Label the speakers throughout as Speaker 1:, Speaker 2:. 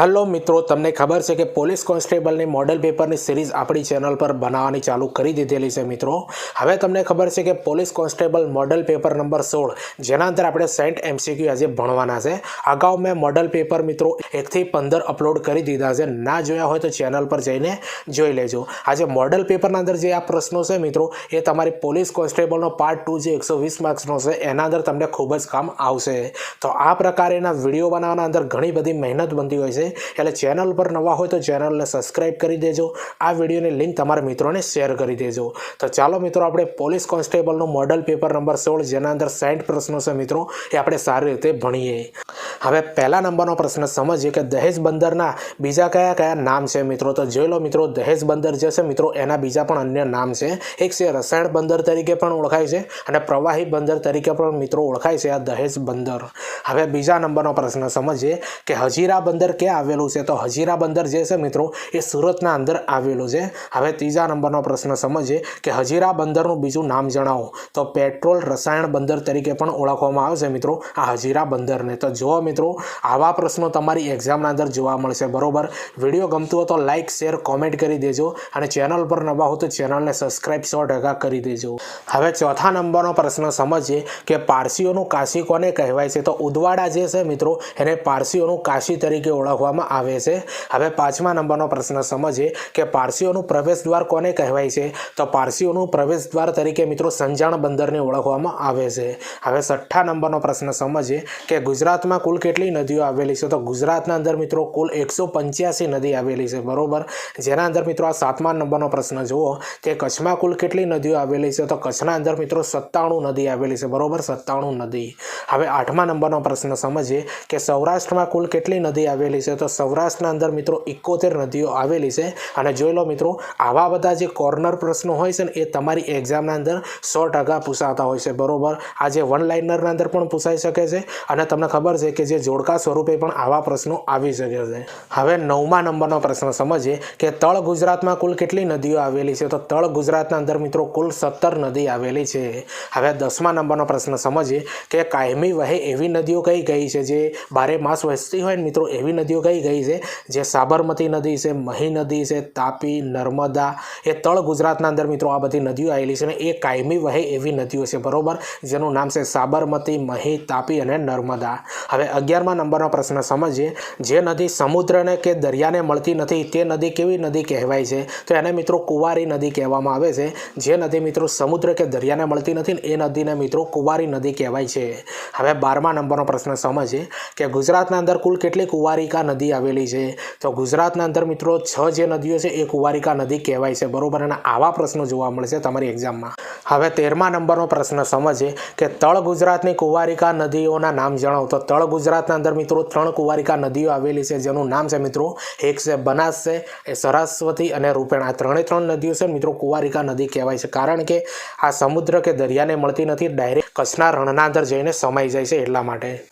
Speaker 1: હાલો મિત્રો, તમને ખબર છે કે પોલીસ કોન્સ્ટેબલની મોડેલ પેપરની સિરીઝ આપણી ચેનલ પર બનાવવાની ચાલુ કરી દીધેલી છે મિત્રો. હવે તમને ખબર છે કે police constable model paper number સોળ, જેના અંદર આપણે સેન્ટ એમસીક્યુ આજે ભણવાના છે. અગાઉ મેં મોડેલ પેપર મિત્રો એકથી પંદર અપલોડ કરી દીધા છે. ના જોયા હોય તો ચેનલ પર જઈને જોઈ લેજો. આજે મોડેલ પેપરના અંદર જે આ પ્રશ્નો છે મિત્રો, એ તમારી પોલીસ કોન્સ્ટેબલનો પાર્ટ ટુ જે એકસો વીસ માર્ક્સનો છે, એના અંદર તમને ખૂબ જ કામ આવશે. તો આ પ્રકારેના વીડિયો બનાવવાના અંદર ઘણી બધી મહેનત બનતી હોય છે. એટલે ચેનલ પર નવા હોય તો ચેનલને સબસ્ક્રાઇબ કરી દેજો. આ વિડીયોની લિંક તમારા મિત્રોને શેર કરી દેજો. તો ચાલો મિત્રો, આપણે પોલીસ કોન્સ્ટેબલનું મોડલ પેપર નંબર સોળ, જેના અંદર સાઠ પ્રશ્નો છે મિત્રો, એ આપણે સારી રીતે ભણીએ. હવે પહેલા નંબરનો પ્રશ્ન, સમજીએ કે દહેજ બંદરના બીજા કયા કયા નામ છે મિત્રો? તો જોઈ લો મિત્રો, દહેજ બંદર જે છે મિત્રો, એના બીજા પણ અન્ય નામ છે. એક છે રસાયણ બંદર તરીકે પણ ઓળખાય છે અને પ્રવાહી બંદર તરીકે પણ મિત્રો ઓળખાય છે આ દહેજ બંદર. હવે બીજા નંબરનો પ્રશ્ન, સમજીએ કે હજીરા બંદર ક્યાં આવેલું છે. તો હજીરા બંદર જે છે મિત્રો, એ સુરતના અંદર આવેલું છે. હવે ત્રીજા નંબરનો પ્રશ્ન સમજીએ કે હજીરા બંદરનું બીજું નામ જણાવો. તો પેટ્રોલ રસાયણ બંદર તરીકે પણ ઓળખવામાં આવે છે મિત્રો, આ હજીરા બંદરને. તો જુઓ મિત્રો, આવા પ્રશ્નો તમારી એક્ઝામના અંદર જોવા મળશે, બરોબર? વીડિયો ગમતું હોય તો લાઇક શેર કોમેન્ટ કરી દેજો અને ચેનલ પર નવા હો તો ચેનલને સબસ્ક્રાઇબ સો ટકા કરી દેજો. હવે ચોથા નંબરનો પ્રશ્ન સમજીએ કે પારસીઓનું કાશી કોને કહેવાય છે? તો ઉદવાડા જે છે મિત્રો, એને પારસીઓનું કાશી તરીકે ઓળખવામાં આવે છે. હવે પાંચમા નંબરનો પ્રશ્ન સમજીએ કે પારસીઓનું પ્રવેશ દ્વાર કોને કહેવાય છે? તો પારસીઓનું પ્રવેશ દ્વાર તરીકે મિત્રો સંજાણ બંદરને ઓળખવામાં આવે છે. હવે છઠ્ઠા નંબરનો પ્રશ્ન સમજીએ કે ગુજરાતમાં કુલ કેટલી નદીઓ આવેલી છે? તો ગુજરાતના અંદર મિત્રો કુલ એકસો પંચ્યાસી નદી આવેલી છે. બરોબર? જેના અંદર મિત્રો આ સાતમા નંબરનો પ્રશ્ન જુઓ કે કચ્છમાં કુલ કેટલી નદીઓ આવેલી છે? તો કચ્છના અંદર મિત્રો સત્તાણું નદી આવેલી છે. બરોબર? સત્તાણું નદી. હવે આઠમા નંબરનો પ્રશ્ન સમજીએ કે સૌરાષ્ટ્રમાં કુલ કેટલી નદી આવેલી છે? તો સૌરાષ્ટ્રના અંદર મિત્રો એકોતેર નદીઓ આવેલી છે. અને જોઈ લો મિત્રો, આવા બધા જે કોર્નર પ્રશ્નો હોય છે ને, એ તમારી એક્ઝામના અંદર સો ટકા પૂછાતા હોય છે. બરોબર? આ જે વન લાઇનરના અંદર પણ પૂછાઈ શકે છે. અને તમને ખબર છે કે જે જોડકા સ્વરૂપે પણ આવા પ્રશ્નો આવી શકે છે. હવે નવમા નંબરનો પ્રશ્ન સમજીએ કે તળ ગુજરાતમાં કુલ કેટલી નદીઓ આવેલી છે? તો તળ ગુજરાતના અંદર મિત્રો કુલ સત્તર નદી આવેલી છે. હવે દસમા નંબરનો પ્રશ્ન સમજીએ કે કાયમી વહે એવી નદીઓ કઈ ગઈ છે? જે બારે માસ વહેતી હોય ને મિત્રો, એવી નદીઓ કઈ ગઈ છે. જે સાબરમતી નદી છે, મહી નદી છે, તાપી, નર્મદા એ તળ ગુજરાતના અંદર મિત્રો આ બધી નદીઓ આવેલી છે ને એ કાયમી વહે એવી નદીઓ છે. બરાબર? જેનું નામ છે સાબરમતી, મહી, તાપી અને નર્મદા. હવે અગિયારમા નંબરનો પ્રશ્ન સમજીએ. જે નદી સમુદ્રને કે દરિયાને મળતી નથી, તે નદી કેવી નદી કહેવાય છે? તો એને મિત્રો કુંવારી નદી કહેવામાં આવે છે. જે નદી મિત્રો સમુદ્ર કે દરિયાને મળતી નથી ને એ નદીને મિત્રો કુંવારી નદી કહેવાય છે. હવે બારમા નંબરનો પ્રશ્ન સમજીએ કે ગુજરાતના અંદર કુલ કેટલી કુંવારિકા નદી આવેલી છે. તો ગુજરાતના અંદર મિત્રો છ જે નદીઓ છે એ કુંવારિકા નદી કહેવાય છે. બરોબર? અને આવા પ્રશ્નો જોવા મળશે તમારી એક્ઝામમાં. હવે તેરમા નંબરનો પ્રશ્ન સમજે કે તળ ગુજરાતની કુંવારિકા નદીઓના નામ જણાવો. તો તળ ગુજરાતના અંદર મિત્રો ત્રણ કુંવારિકા નદીઓ આવેલી છે, જેનું નામ છે મિત્રો એક છે બનાસ છે, એ સરસ્વતી અને રૂપેણ. આ ત્રણે ત્રણ નદીઓ છે મિત્રો કુંવારિકા નદી કહેવાય છે. કારણ કે આ સમુદ્ર કે દરિયાને મળતી નથી, ડાયરેક્ટ કચ્છના રણના અંદર જઈને સમાઈ જાય છે એટલા માટે.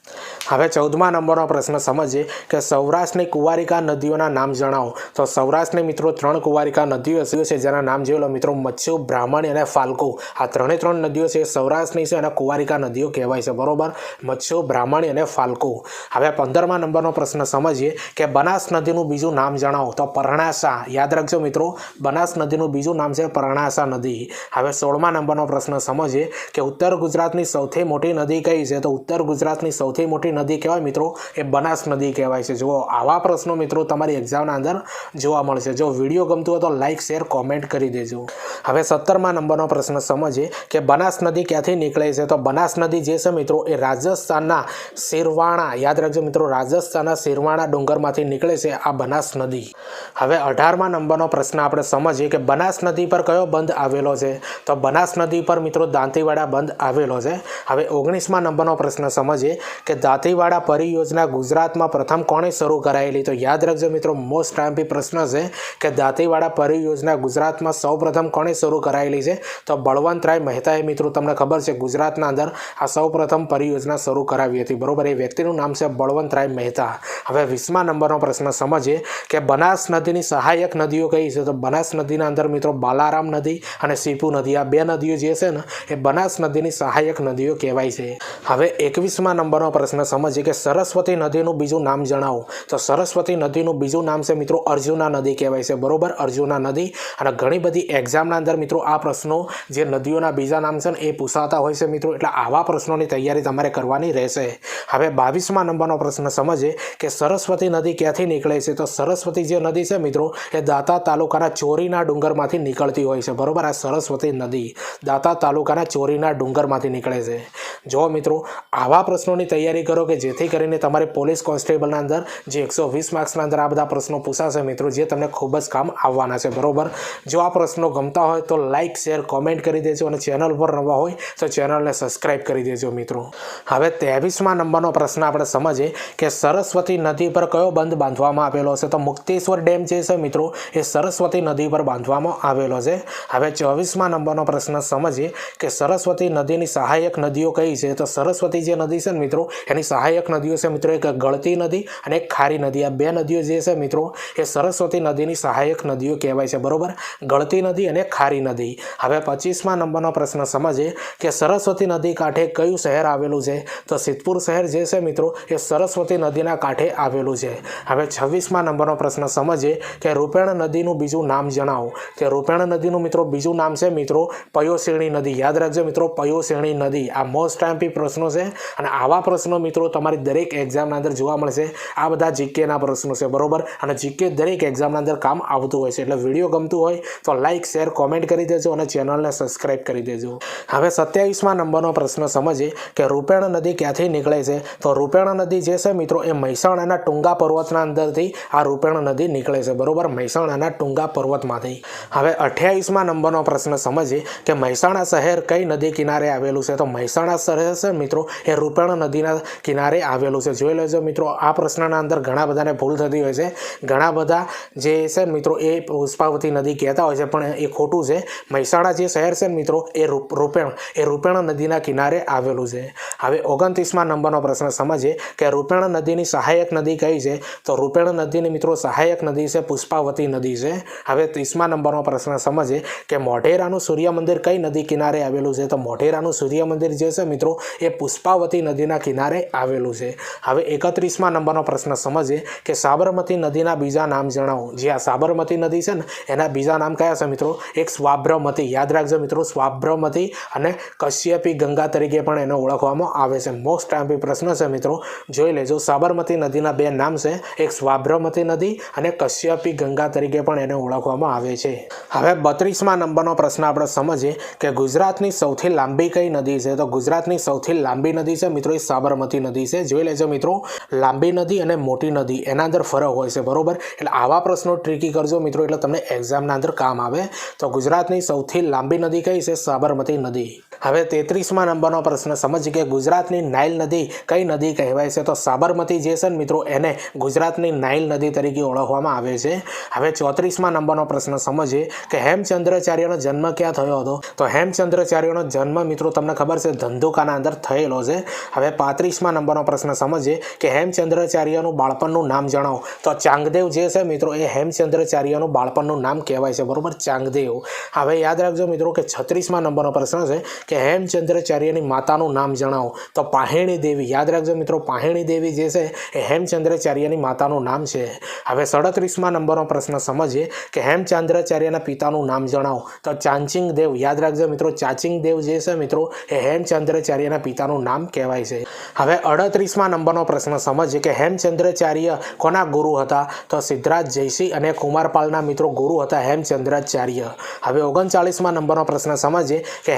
Speaker 1: હવે ચૌદમા નંબરનો પ્રશ્ન સમજીએ કે સૌરાષ્ટ્રની કુંવારિકા નદીઓના નામ જણાવો. તો સૌરાષ્ટ્રની મિત્રો ત્રણ કુંવારિકા નદીઓ છે જેના નામ જેવો મિત્રો મચ્છુ બ્રાહ્મણી અને ફાલ્કો આ ત્રણે ત્રણ નદીઓ છે સૌરાષ્ટ્રની છે અને કુવારિકા નદીઓ કહેવાય છે, બરોબર? મચ્છુ બ્રાહ્મણી અને ફાલ્કો હવે પંદરમા નંબરનો પ્રશ્ન સમજીએ કે બનાસ નદીનું બીજું નામ જણાવો. તો પરણાસા, યાદ રાખજો મિત્રો, બનાસ નદીનું બીજું નામ છે પરણાસા નદી. હવે સોળમા નંબરનો પ્રશ્ન સમજીએ કે ઉત્તર ગુજરાતની સૌથી મોટી નદી કઈ છે? તો ઉત્તર ગુજરાતની સૌથી મોટી નદી કહેવાય મિત્રો, એ બનાસ નદી કહેવાય છે. જુઓ, આવા પ્રશ્નો મિત્રો તમારી એક્ઝામના અંદર જોવા મળશે. જો વીડિયો ગમતું હોય તો લાઇક શેર કોમેન્ટ કરી દેજો. હવે સત્તરમા નંબરનો પ્રશ્ન સમજીએ કે બનાસ નદી ક્યાંથી નીકળે છે? તો બનાસ નદી જે છે મિત્રો, એ રાજસ્થાનના શેરવાણા, યાદ રાખજો મિત્રો, રાજસ્થાનના શેરવાણા ડુંગરમાંથી નીકળે છે આ બનાસ નદી. હવે અઢારમા નંબરનો પ્રશ્ન આપણે સમજીએ કે બનાસ નદી પર કયો બંધ આવેલો છે? તો બનાસ નદી પર મિત્રો દાંતીવાડા બંધ આવેલો છે. હવે ઓગણીસમા નંબરનો પ્રશ્ન સમજીએ કે દાંતીવાડા પરિયોજના ગુજરાતમાં પ્રથમ કોણે શરૂ કરાયેલી? તો યાદ રાખજો મિત્રો મોસ્ટ આઈમ્પી પ્રશ્ન છે કે દાંતીવાડા પરિયોજના ગુજરાતમાં સૌપ્રથમ કોણે શરૂ કરાયેલી છે? તો બળવંતરાય મહેતાએ મિત્રો તમને ખબર છે, ગુજરાતના અંદર આ સૌપ્રથમ પરિયોજના શરૂ કરાવી હતી. બરોબર, એ વ્યક્તિનું નામ છે બળવંતરાય મહેતા. હવે વીસમા નંબરનો પ્રશ્ન સમજીએ કે બનાસ નદીની સહાયક નદીઓ કઈ છે? તો બનાસ નદીના અંદર મિત્રો બાલારામ નદી અને સીપુ નદી, આ બે નદીઓ જે છે ને, એ બનાસ નદીની સહાયક નદીઓ કહેવાય છે. હવે એકવીસમા નંબરનો પ્રશ્ન સમજીએ કે સરસ્વતી નદીનું બીજું નામ જણાવો. તો સરસ્વતી નદીનું બીજું નામ છે મિત્રો અર્જુના નદી કહેવાય છે. બરોબર? અર્જુના નદી. અને ઘણી બધી એક્ઝામના અંદર મિત્રો આ પ્રશ્નો જે નદીઓના બીજા નામ છે ને એ પૂછાતા હોય છે મિત્રો. એટલે આવા પ્રશ્નોની તૈયારી તમારે કરવાની રહેશે. હવે બાવીસમાં નંબરનો પ્રશ્ન સમજીએ કે સરસ્વતી નદી ક્યાંથી નીકળે છે? તો સરસ્વતી જે નદી છે મિત્રો, એ દાતા તાલુકાના ચોરીના ડુંગરમાંથી નીકળતી હોય છે. બરોબર? આ સરસ્વતી નદી દાતા તાલુકાના ચોરીના ડુંગરમાંથી નીકળે છે. જો મિત્રો, આવા પ્રશ્નોની તૈયારી કરો કે જેથી કરીને તમારે પોલીસ કોન્સ્ટેબલના અંદર જે એકસો વીસ માર્ક્સના અંદર આ બધા પ્રશ્નો પૂછાશે મિત્રો, જે તમને ખૂબ જ કામ આવવાના છે, બરોબર? જો આ પ્રશ્નો ગમતા હોય તો લાઇક શેર, કોમેન્ટ કરી દેજો અને ચેનલ પર નવા હોય તો ચેનલને સબસ્ક્રાઈબ કરી દેજો મિત્રો. હવે ત્રેવીસમાં નંબરનો પ્રશ્ન આપણે સમજીએ કે સરસ્વતી નદી પર કયો બંધ બાંધવામાં આવેલો છે? તો મુક્તેશ્વર ડેમ જે છે મિત્રો, એ સરસ્વતી નદી પર બાંધવામાં આવેલો છે. હવે ચોવીસમાં નંબરનો પ્રશ્ન સમજીએ કે સરસ્વતી નદીની સહાયક નદીઓ કઈ છે. તો સરસ્વતી જે નદી છે ને મિત્રો, એની સહાયક નદીઓ છે મિત્રો, એક ગળતી નદી અને ખારી નદી. આ બે નદીઓ જે છે મિત્રો, એ સરસ્વતી નદીની સહાયક નદીઓ કહેવાય છે. બરાબર? ગળતી નદી અને ખારી નદી. હવે પચીસમાં નંબરનો પ્રશ્ન સમજીએ કે સરસ્વતી નદી કાંઠે કયું શહેર આવેલું છે? તો સિદ્ધપુર શહેર જે છે મિત્રો, એ સરસ્વતી નદીના કાંઠે આવેલું છે. હવે છવ્વીસમાં નંબરનો પ્રશ્ન સમજીએ કે રૂપેણ નદીનું બીજું નામ જણાવો. કે રૂપેણ નદીનું મિત્રો બીજું નામ છે મિત્રો પયોશેણી નદી. યાદ રાખજો મિત્રો પયોશેણી નદી. આ મોસ્ટ ટાઈમપી પ્રશ્નો છે અને આવા પ્રશ્નો મિત્રો તમારી દરેક એક્ઝામના અંદર જોવા મળશે. આ બધા જીકેના પ્રશ્નો છે, બરોબર? અને જીકે દરેક એક્ઝામના અંદર કામ આવતું હોય છે. એટલે વીડિયો ગમતું હોય તો લાઇક શેર કોમેન્ટ કરી દેજો અને ચેનલને સબસ્ક્રાઇબ કરી દેજો. હવે સત્યાવીસમાં નંબરનો પ્રશ્ન સમજીએ કે રૂપેણ નદી ક્યાંથી નીકળે છે? તો રૂપેણ નદી જે છે મિત્રો એ મહેસાણાના ટુંગા પર્વતના અંદરથી આ રૂપેણ નદી નીકળે છે, બરોબર? મહેસાણાના ટુંગા પર્વતમાંથી. હવે અઠ્યાવીસમાં નંબરનો પ્રશ્ન સમજીએ કે મહેસાણા શહેર કઈ નદી કિનારે આવેલું છે? તો મહેસાણા છે મિત્રો, એ રૂપેણ નદીના કિનારે આવેલું છે. જોઈ લેજો, મિત્રો, આ પ્રશ્નના અંદર ઘણા બધાને ભૂલ થતી હોય છે. ઘણા બધા જે છે, મિત્રો, એ પુષ્પાવતી નદી કહેતા હોય છે, પણ એ ખોટું છે. મહેસાણા જે શહેર છે, મિત્રો, એ રૂપ- રૂપેણ, એ રૂપેણ નદીના કિનારે આવેલું છે. હવે ઓગણત્રીસમાં નંબરનો પ્રશ્ન સમજીએ કે રૂપેણ નદીની સહાયક નદી કઈ છે? તો રૂપેણ નદીની, મિત્રો, સહાયક નદી છે, પુષ્પાવતી નદી છે. હવે ત્રીસમા નંબરનો પ્રશ્ન સમજીએ કે મોઢેરાનું સૂર્ય મંદિર કઈ નદી કિનારે આવેલું છે? તો મોઢેરાનું સૂર્ય મંદિર જે છે, મિત્રો એ પુષ્પાવતી નદીના કિનારે આવેલું છે. હવે એકત્રીસમાં નંબરનો પ્રશ્ન સમજીએ કે સાબરમતી નદીના બીજા નામ જણાવો. જે આ સાબરમતી નદી છે ને, એના બીજા નામ કયા છે મિત્રો? એક સ્વાભ્રમતી યાદ રાખજો મિત્રો સ્વાભ્રમતી અને કશ્યપી ગંગા તરીકે પણ એને ઓળખવામાં આવે છે. મોસ્ટ ટાઈમ પ્રશ્ન છે મિત્રો. જોઈ લેજો, સાબરમતી નદીના બે નામ છે. એક સ્વાભ્રમતી નદી અને કશ્યપી ગંગા તરીકે પણ એને ઓળખવામાં આવે છે. હવે બત્રીસમાં નંબરનો પ્રશ્ન આપણે સમજીએ કે ગુજરાતની સૌથી લાંબી કઈ નદી છે? તો ગુજરાતની સૌથી લાંબી નદી છે. મિત્રો, એ સાબરમતી નદી છે. જોઈ લેજો મિત્રો, લાંબી નદી અને મોટી નદી, એના અંદર ફરક હોય છે, બરોબર? એટલે આવા પ્રશ્નો ટ્રીકી કરજો મિત્રો, એટલે તમને એક્ઝામના અંદર કામ આવે. તો ગુજરાતની સૌથી લાંબી નદી કઈ છે? સાબરમતી નદી. હવે તેત્રીસમાં નંબરનો પ્રશ્ન, સમજી કે ગુજરાતની નાઇલ નદી કઈ નદી કહેવાય છે? તો સાબરમતી જે છે ને મિત્રો, એને ગુજરાતની નાઇલ નદી તરીકે ઓળખવામાં આવે છે. હવે ચોત્રીસમાં નંબરનો પ્રશ્ન સમજીએ કે હેમચંદ્રાચાર્યનો જન્મ ક્યાં થયો હતો? તો હેમચંદ્રાચાર્યનો જન્મ મિત્રો, તમને ખબર છે, ધંધુકાના અંદર થયેલો છે. હવે પાંત્રીસમાં નંબરનો પ્રશ્ન સમજીએ કે હેમચંદ્રાચાર્યનું બાળપણનું નામ જણાવો. તો ચાંગદેવ જે છે મિત્રો, એ હેમચંદ્રાચાર્યનું બાળપણનું નામ કહેવાય છે, બરાબર? ચાંગદેવ. હવે યાદ રાખજો મિત્રો, કે છત્રીસમાં નંબરનો પ્રશ્ન છે કે હેમચંદ્રાચાર્યની માતાનું નામ જણાવો. તો પાહેણી દેવી, યાદ રાખજો મિત્રો, પાહેણી દેવી જે છે એ હેમચંદ્રાચાર્યની માતાનું નામ છે. હવે સડત્રીસમાં નંબરનો પ્રશ્ન સમજીએ કે હેમચંદ્રાચાર્યના પિતાનું નામ જણાવો. તો ચાંચિંગ દેવ, યાદ રાખજો મિત્રો, ચાચિંગ દેવ જે છે મિત્રો, એ હેમચંદ્રાચાર્યના પિતાનું નામ કહેવાય છે. હવે અડત્રીસમાં નંબરનો પ્રશ્ન સમજીએ કે હેમચંદ્રાચાર્ય કોના ગુરુ હતા? તો સિદ્ધરાજ જયસિંહ અને કુમારપાલના મિત્રો ગુરુ હતા હેમચંદ્રાચાર્ય. હવે ઓગણચાળીસમાં નંબરનો પ્રશ્ન સમજીએ કે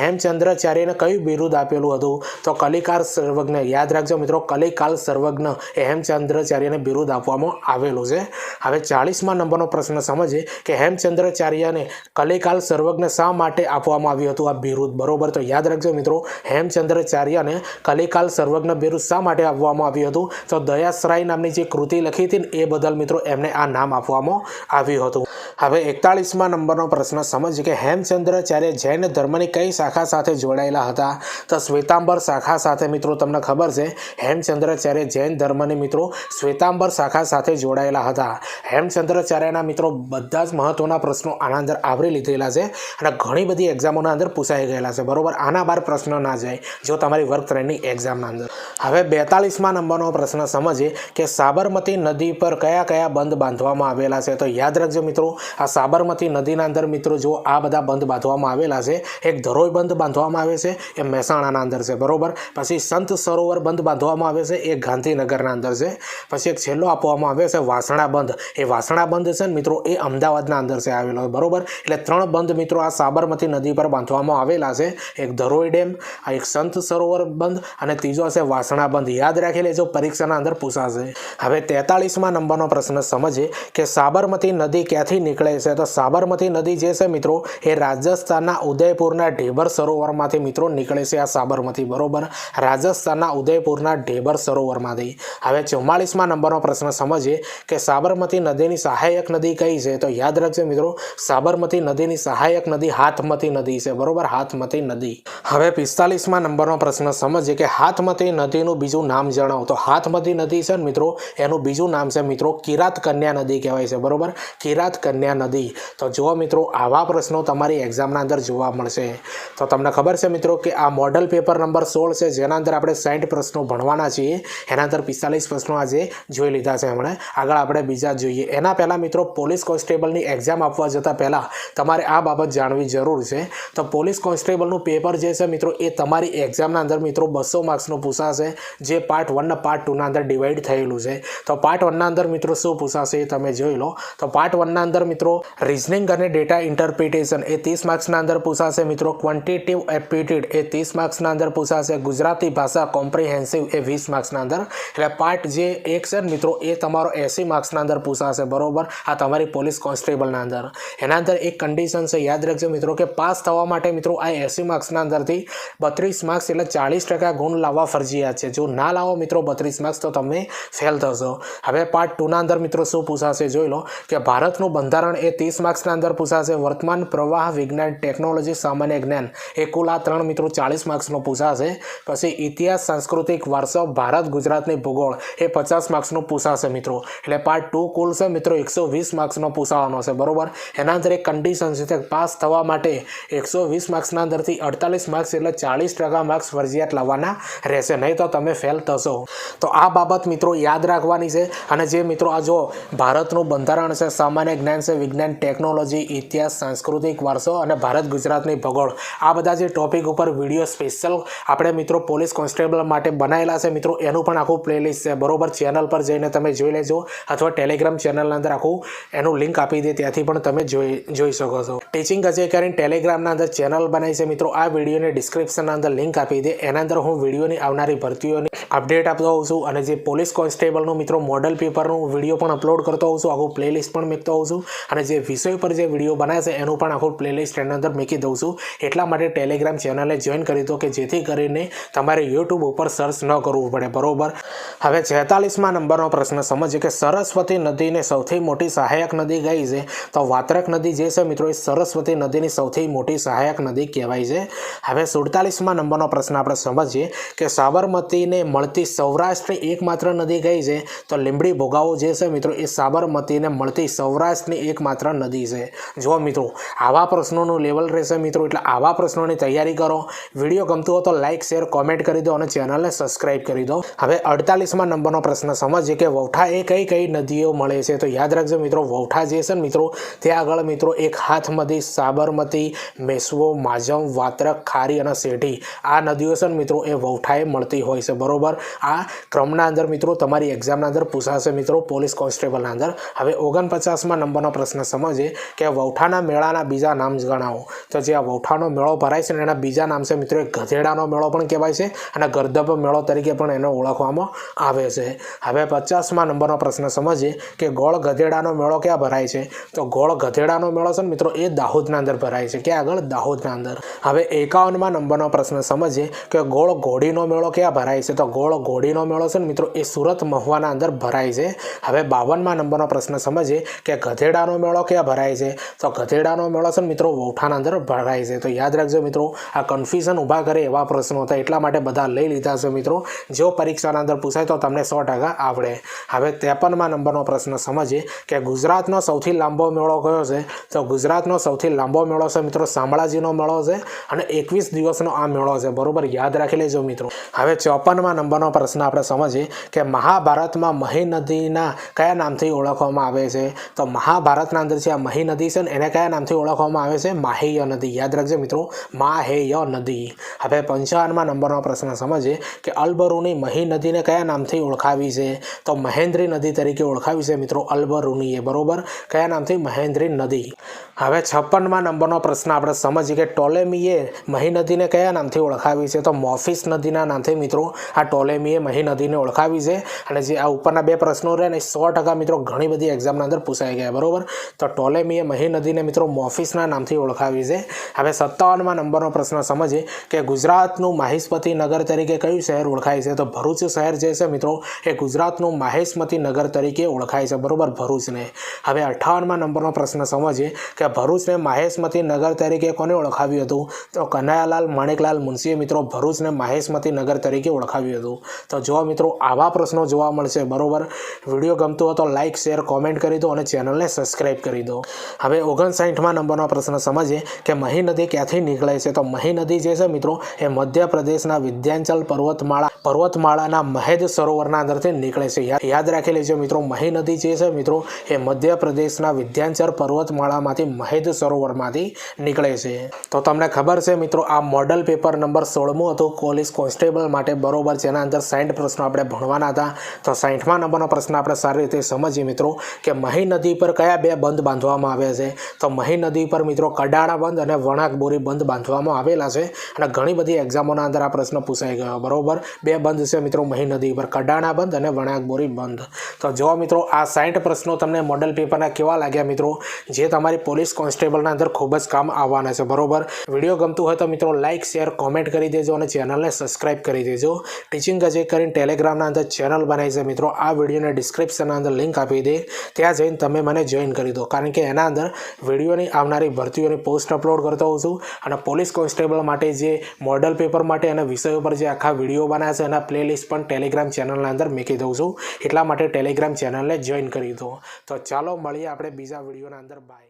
Speaker 1: હેમચંદ્રાચાર્યને કયું બિરુદ આપેલું હતું? તો કલિકાર સર્વજ્ઞ, યાદ રાખજો મિત્રો, કલિકાલ સર્વજ્ઞ એ હેમચંદ્રાચાર્યને બિરુદ આપવામાં આવેલું છે. હવે ચાલીસમા નંબરનો પ્રશ્ન સમજીએ કે હેમચંદ્રાચાર્યને કલિકાલ સર્વજ્ઞ શા માટે આપવામાં આવ્યું હતું આ બિરુદ? બરોબર, તો યાદ રાખજો મિત્રો, હેમચંદ્રાચાર્યને કલિકાલ સર્વજ્ઞ બિરુદ શા માટે આપવામાં આવ્યું હતું? તો દયાશ્રાય નામની જે કૃતિ લખી હતી એ બદલ મિત્રો એમને આ નામ આપવામાં આવ્યું હતું. હવે એકતાળીસમા નંબરનો પ્રશ્ન સમજીએ કે હેમચંદ્રાચાર્ય જૈન ધર્મની કઈ શાખા સાથે જોડાયા? જોડાયેલા હતા. તો શ્વેતાંબર શાખા સાથે મિત્રો તમને ખબર છે હેમચંદ્રાચાર્ય જૈન ધર્મની મિત્રો શ્વેતાંબર શાખા સાથે જોડાયેલા હતા. હેમચંદ્રાચાર્યના મિત્રો બધા જ મહત્વના પ્રશ્નો આના અંદર આવરી લીધેલા છે અને ઘણી બધી એક્ઝામોના અંદર પૂછાઈ ગયેલા છે. બરાબર? આના બાર પ્રશ્ન ના જાય, જો તમારી વર્ક ત્રણની એક્ઝામના અંદર. હવે બેતાલીસમાં નંબરનો પ્રશ્ન સમજીએ કે સાબરમતી નદી પર કયા કયા બંધ બાંધવામાં આવેલા છે? તો યાદ રાખજો મિત્રો, આ સાબરમતી નદીના અંદર મિત્રો જો આ બધા બંધ બાંધવામાં આવેલા છે, એક ધરોઈ બંધ બાંધવામાં આવે છે, એ મહેસાણાના અંદર છે, બરાબર? પછી સંત સરોવર બંધ બાંધવામાં આવે છે, એ ગાંધીનગરના અંદર છે. પછી એક છેલ્લો આપવામાં આવે છે, વાસણા બંધ. એ વાસણા બંધ છે મિત્રો, એ અમદાવાદના અંદર છે, આવેલો બરાબર? એટલે ત્રણ બંધ મિત્રો આ સાબરમતી નદી પર બાંધવામાં આવેલા છે. એક ધરોઈ ડેમ, આ એક સંત સરોવર બંધ અને ત્રીજો છે વાસણા બંધ. યાદ રાખી લેજો, પરીક્ષાના અંદર પૂછાશે. હવે તેતાળીસમાં નંબરનો પ્રશ્ન સમજીએ કે સાબરમતી નદી ક્યાંથી નીકળે છે? તો સાબરમતી નદી જે છે મિત્રો, એ રાજસ્થાનના ઉદયપુરના ઢેબર સરોવરમાંથી મિત્રો નીકળે છે આ સાબરમતી, બરોબર? રાજસ્થાનના ઉદયપુરના ઢેબર સરોવરમાંથી હવે ચુમ્માળીસમાં નંબરનો પ્રશ્ન સમજીએ કે સાબરમતી નદીની સહાયક નદી કઈ છે? તો યાદ રાખજો મિત્રો, સાબરમતી નદીની સહાયક નદી હાથમતી નદી છે, બરોબર? હાથમતી નદી. હવે પિસ્તાલીસમાં નંબરનો પ્રશ્ન સમજીએ કે હાથમતી નદીનું બીજું નામ જણાવો. તો હાથમતી નદી છે મિત્રો, એનું બીજું નામ છે મિત્રો કિરાત કન્યા નદી કહેવાય છે, બરોબર? કિરાત કન્યા નદી. તો જુઓ મિત્રો, આવા પ્રશ્નો તમારી એક્ઝામના અંદર જોવા મળશે. તો તમને ખબર છે મિત્રો કે આ મોડલ પેપર નંબર સોળ છે, જેના અંદર આપણે સાઠ પ્રશ્નો ભણવાના છીએ. એના અંદર પિસ્તાલીસ પ્રશ્નો આજે જોઈ લીધા છે હમણાં. આગળ આપણે બીજા જોઈએ. એના પહેલાં મિત્રો પોલીસ કોન્સ્ટેબલની એક્ઝામ આપવા જતાં પહેલાં તમારે આ બાબત જાણવી જરૂર છે. તો પોલીસ કોન્સ્ટેબલનું પેપર જે છે મિત્રો, એ તમારી એક્ઝામના અંદર મિત્રો બસો માર્ક્સનું પૂછાશે. જે પાર્ટ વનના પાર્ટ ટુના અંદર ડિવાઈડ થયેલું છે. તો પાર્ટ વનના અંદર મિત્રો શું પૂછાશે એ તમે જોઈ લો. તો પાર્ટ વનના અંદર મિત્રો રિઝનિંગ અને ડેટા ઇન્ટરપ્રિટેશન એ ત્રીસ માર્ક્સના અંદર પૂછાશે મિત્રો. ક્વોન્ટિટિવ એપ્ટિટ્યુડ એ ત્રીસ માર્ક્સના અંદર પૂછાશે. ગુજરાતી ભાષા કોમ્પ્રિહેન્સિવ એ વીસ માર્ક્સના અંદર. એટલે પાર્ટ જે એક છે મિત્રો, એ તમારો એસી માર્ક્સના અંદર પૂછાશે. બરોબર? આ તમારી પોલીસ કોન્સ્ટેબલના અંદર. એના અંદર એક કન્ડિશન છે, યાદ રાખજો મિત્રો, કે પાસ થવા માટે મિત્રો આ એસી માર્ક્સના અંદરથી બત્રીસ માર્ક્સ એટલે ચાલીસ ટકા ગુણ લાવવા ફરજિયાત છે. જો ના લાવો મિત્રો બત્રીસ માર્ક્સ તો તમે ફેલ થશો. હવે પાર્ટ ટુના અંદર મિત્રો શું પૂછાશે જોઈ લો, કે ભારતનું બંધારણ એ ત્રીસ માર્ક્સના અંદર પૂછાશે. વર્તમાન પ્રવાહ વિજ્ઞાન ટેકનોલોજી સામાન્ય જ્ઞાન. એ કુલ આ ત્રણ મિત્રો ચાળીસ માર્ક્સનો પૂછાશે પછી ઇતિહાસ, સાંસ્કૃતિક વારસો, ભારત, ગુજરાતની ભૂગોળ, એ પચાસ માર્ક્સનું પૂછાશે મિત્રો. એટલે પાર્ટ ટુ કુલ છે મિત્રો એકસો વીસ માર્ક્સનો પૂછાવાનો છે, બરોબર? એના અંદર એક કન્ડિશન છે, પાસ થવા માટે એકસો વીસ માર્ક્સના અંદરથી અડતાલીસ માર્ક્સ એટલે ચાળીસ ટકા માર્ક્સ ફરજિયાત લાવવાના રહેશે. નહીં તો તમે ફેલ થશો. તો આ બાબત મિત્રો યાદ રાખવાની છે. અને જે મિત્રો આ જો ભારતનું બંધારણ છે, સામાન્ય જ્ઞાન છે, વિજ્ઞાન ટેકનોલોજી ઇતિહાસ, સાંસ્કૃતિક વારસો અને ભારત ગુજરાતની ભૂગોળ, આ બધા જે ટોપિક ઉપર વીડિયો સ્પેશિયલ આપણે મિત્રો પોલીસ કોન્સ્ટેબલ માટે બનાવેલા છે. મિત્રો, એનું પણ આખું પ્લેલિસ્ટ છે. બરોબર ચેનલ પર જઈને તમે જોઈ લેજો અથવા ટેલિગ્રામ ચેનલના અંદર આખું એનું લિંક આપી દે, ત્યાંથી પણ તમે જોઈ જોઈ શકો છો. ટીચિંગ અજય કરીને ટેલિગ્રામના અંદર ચેનલ બનાવી છે. મિત્રો, આ વિડીયોની ડિસ્ક્રિપ્શનના અંદર લિંક આપી દે. એના અંદર હું વિડીયોની આવનારી ભરતીઓની અપડેટ આપતો હોઉં છું અને જે પોલીસ કોન્સ્ટેબલનું મિત્રો મોડલ પેપરનું વીડિયો પણ અપલોડ કરતો હોઉં છું, આખું પ્લેલિસ્ટ પણ મૂકતો હોઉં છું અને જે વિષય પર જે વીડિયો બનાવે છે, એનું પણ આખું પ્લેલિસ્ટ એના અંદર મૂકી દઉં છું. એટલા માટે ટેલિગ્રામ ચેનલે જોઈન કરી દો કે જેથી કરીને તમારે યુટ્યુબ ઉપર સર્ચ ન કરવું પડે, બરોબર? હવે છેતાલીસમાં નંબરનો પ્રશ્ન, સમજીએ કે સરસ્વતી નદીને સૌથી મોટી સહાયક નદી કઈ છે? તો વાત્રક નદી જે છે મિત્રો, એ સરસ્વતી નદીની સૌથી મોટી સહાયક નદી કહેવાય છે. હવે સુડતાલીસમાં નંબરનો પ્રશ્ન આપણે સમજીએ કે સાબરમતીને મળતી સૌરાષ્ટ્રની એકમાત્ર નદી કઈ છે? તો લીંબડી ભોગાવો જે છે મિત્રો, એ સાબરમતીને મળતી સૌરાષ્ટ્રની એકમાત્ર નદી છે. જો મિત્રો, આવા પ્રશ્નોનું લેવલ રહેશે મિત્રો, એટલે આવા પ્રશ્નોની તૈયારી કરો. વીડિયો ગમતું હોય તો લાઇક શેર કોમેન્ટ કરી દો અને ચેનલને સબસ્ક્રાઇબ કરી દો. હવે અડતાલીસમાં નંબરનો પ્રશ્ન સમજીએ કે વૌઠા એ કઈ કઈ નદીઓ મળે છે? તો યાદ રાખજો મિત્રો વૌઠા જે છે ને મિત્રો, ત્યાં આગળ મિત્રો એક હાથમતી, સાબરમતી, મેસવો, માજમ, વાત્રક, ખારી અને શેઠી આ નદીઓ છે ને મિત્રો, એ વૌઠાએ મળતી હોય છે. બરોબર? આ ક્રમના અંદર મિત્રો તમારી એક્ઝામના અંદર પૂછાશે મિત્રો, પોલીસ કોન્સ્ટેબલના અંદર. હવે ઓગણપચાસમાં નંબરનો પ્રશ્ન સમજીએ કે વૌઠાના મેળાના બીજા નામ ગણાવો. તો જે આ વૌઠાનો મેળો ભરાય છે એના બીજા નામ છે મિત્રો ગધેડાનો મેળો પણ કહેવાય છે અને ગરદબ મેળો તરીકે પણ એને ઓળખવામાં આવે છે. હવે પચાસમાં નંબરનો પ્રશ્ન સમજીએ કે ગોળ ગધેડાનો મેળો ક્યાં ભરાય છે? તો ગોળ ગધેડાનો મેળો છે ને મિત્રો એ દાહોદના અંદર ભરાય છે. ક્યાં આગળ? દાહોદના અંદર. હવે એકાવનમાં નંબરનો પ્રશ્ન સમજીએ કે ગોળ ઘોડીનો મેળો ક્યાં ભરાય છે? તો ગોળ ઘોડીનો મેળો છે ને મિત્રો એ સુરત મહુવાના અંદર ભરાય છે. હવે બાવનમાં નંબરનો પ્રશ્ન સમજીએ કે ગધેડાનો મેળો ક્યાં ભરાય છે? તો ગધેડાનો મેળો છે ને મિત્રો વૌઠાના અંદર ભરાય છે. તો યાદ રાખજો મિત્રો, આ કન્ફ્યુઝન ઊભા કરે એવા પ્રશ્નો હતા, એટલા માટે બધા લઈ લીધા છે મિત્રો. જો પરીક્ષાના અંદર પૂછાય તો તમને સો ટકા આવડે. હવે ત્રેપનમાં નંબરનો પ્રશ્ન સમજીએ કે ગુજરાતનો સૌથી લાંબો મેળો કયો છે? તો ગુજરાતનો સૌથી લાંબો મેળો છે મિત્રો, શામળાજીનો મેળો છે અને એકવીસ દિવસનો આ મેળો છે. બરોબર? યાદ રાખી લેજો મિત્રો. હવે ચોપનમાં નંબરનો પ્રશ્ન આપણે સમજીએ કે મહાભારતમાં મહી નદીના કયા નામથી ઓળખવામાં આવે છે? તો મહાભારતના અંદર જે આ મહી નદી છે ને, એને કયા નામથી ઓળખવામાં આવે છે? માહેય નદી. યાદ રાખજો મિત્રો, મા હે ય નદી. હવે પંચાવનમાં નંબરનો પ્રશ્ન સમજીએ કે અલબરુની મહી નદીને કયા નામથી ઓળખાવી છે? તો મહેન્દ્રી નદી તરીકે ઓળખાવી છે મિત્રો અલબરુનીએ, બરોબર? કયા નામથી? મહેન્દ્રી નદી. હવે છપ્પનમાં નંબરનો પ્રશ્ન આપણે સમજીએ કે ટોલેમીએ મહી નદીને કયા નામથી ઓળખાવી છે? તો મોફિસ નદીના નામથી મિત્રો આ ટોલેમીએ મહી નદીને ઓળખાવી છે. અને જે આ ઉપરના બે પ્રશ્નો રહે ને સો ટકા મિત્રો ઘણી બધી એક્ઝામના અંદર પૂછાઈ ગયા, બરોબર? તો ટોલેમીએ મહી નદીને મિત્રો મોફિસના નામથી ઓળખાવી છે. હવે સત્તાવનમાં નંબરનો પ્રશ્ન સમજીએ કે ગુજરાતનું મહેશમતી નગર તરીકે કયું શહેર ઓળખાય છે? તો ભરૂચ શહેર જે છે મિત્રો, એ ગુજરાતનું મહેશમતી નગર તરીકે ઓળખાય છે. બરોબર, ભરૂચને. હવે અઠ્ઠાવનમાં નંબરનો પ્રશ્ન સમજીએ કે ભરૂચને માહેશમતી નગર તરીકે કોને ઓળખાવ્યું હતું? તો કનૈયાલાલ માણેકલાલ મુનશીએ મિત્રો ભરૂચને માહેશમતી નગર તરીકે ઓળખાવ્યું હતું. તો જો મિત્રો આવા પ્રશ્નો જોવા મળશે, બરોબર? વીડિયો ગમતો હોય તો લાઇક શેર, કોમેન્ટ કરી દો અને ચેનલને સબસ્ક્રાઇબ કરી દો. હવે ઓગણસાઠમાં નંબરનો પ્રશ્ન સમજીએ કે મહી નદી ક્યાંથી નીકળે છે? તો મહી નદી જે છે મિત્રો, એ મધ્યપ્રદેશના વિદ્યાંચલ પર્વતમાળા, પર્વતમાળાના મહેદ સરોવરના અંદરથી નીકળે છે. યાદ રાખી લેજો મિત્રો, મહી નદી જે છે મિત્રો, એ મધ્યપ્રદેશના વિદ્યાંચલ પર્વતમાળામાંથી મહેદ સરોવરમાંથી નીકળે છે. તો તમને ખબર છે મિત્રો, આ મોડલ પેપર નંબર સોળમું હતું પોલીસ કોન્સ્ટેબલ માટે બરોબર, જેના અંદર સાઠ પ્રશ્નો આપણે ભણવાના હતા. તો સાઠમાં નંબરનો પ્રશ્ન આપણે સારી રીતે સમજીએ મિત્રો, કે મહી નદી પર કયા બે બંધ બાંધવામાં આવ્યા છે? તો મહી નદી પર મિત્રો, કડાણા બંધ અને વણાકબોરી બંધ બાંધવામાં આવેલા છે અને ઘણી બધી એક્ઝામોના અંદર આ પ્રશ્ન પૂછાઈ ગયો. બરોબર? બે બંધ છે મિત્રો, મહી નદી પર. કડાણા બંધ અને વણાકબોરી બંધ. તો જો મિત્રો, આ સાઠ પ્રશ્નો તમને મોડલ પેપરના કેવા લાગ્યા મિત્રો? જે તમારી પોલીસ કોન્સ્ટેબલના અંદર ખૂબ જ કામ આવવાના છે. બરોબર? વીડિયો ગમતું હોય તો મિત્રો લાઇક શેર કોમેન્ટ કરી દેજો અને ચેનલને સબસ્ક્રાઇબ કરી દેજો. ટીચિંગ ગજે કરીને ટેલિગ્રામના અંદર ચેનલ બનાવી છે મિત્રો. આ વિડીયોને ડિસ્ક્રિપ્શનના અંદર લિંક આપી દે. ત્યાં જઈને તમે મને જોઈન કરી દો. કારણ કે એના અંદર વિડીયોની આવનારી ભરતીઓની પોસ્ટ અપલોડ કરતો હોઉં છું. અને પોલીસ કોન્સ્ટેબલ માટે જે મોડલ પેપર માટે અને વિષયો પર જે આખા વીડિયો બનાવ્યા છે, એના પ્લેલિસ્ટ પણ ટેલિગ્રામ ચેનલના અંદર મૂકી દઉં છું. એટલા માટે ટેલિગ્રામ ચેનલને જોઈન કરી દો. તો ચાલો, મળીએ આપણે બીજા વિડીયોના અંદર. બાય